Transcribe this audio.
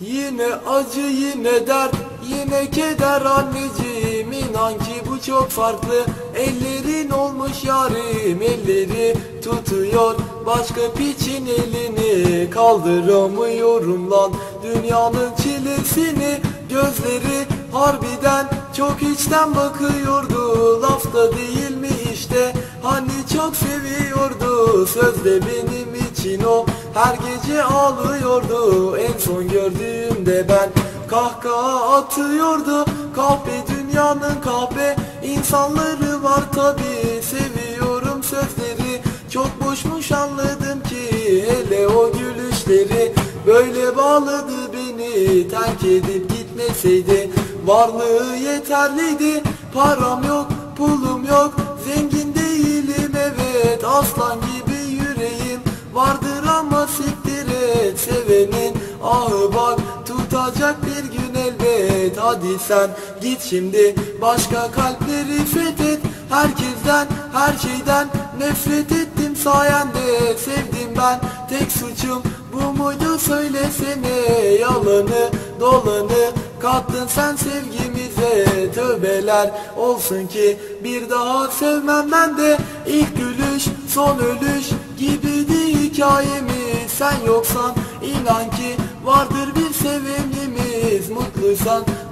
Yine acı yine dert yine keder anneciğim. İnan ki bu çok farklı. Ellerin olmuş yarim elleri tutuyor. Başka piçin elini kaldıramıyorum lan. Dünyanın çilesini gözleri harbiden çok içten bakıyordu. Lafta değil mi işte? Hani çok seviyordu. Sözde benim için o her gece ağlıyordu. En son gördüğümde ben kahkaha atıyordu. Kahpe dünyanın kahpe insanları var tabi Seviyorum sözleri. Çok boşmuş anladım ki Hele o gülüşleri. Böyle bağladı beni. Terk edip gitmeseydi varlığı yeterliydi. Param yok pulum yok. Zengin değilim evet. Aslan Hadi sen git şimdi başka kalpleri fethet. Herkesten her şeyden nefret ettim sayende. Sevdim ben tek suçum bu muydu? Söylesene Yalanı dolanı. Kattın sen sevgimize. Tövbeler olsun ki bir daha sevmem ben de. İlk gülüş son ölüş gibiydi hikayemiz. Sen yoksan inan ki vardır bir sevenimiz Mutluysan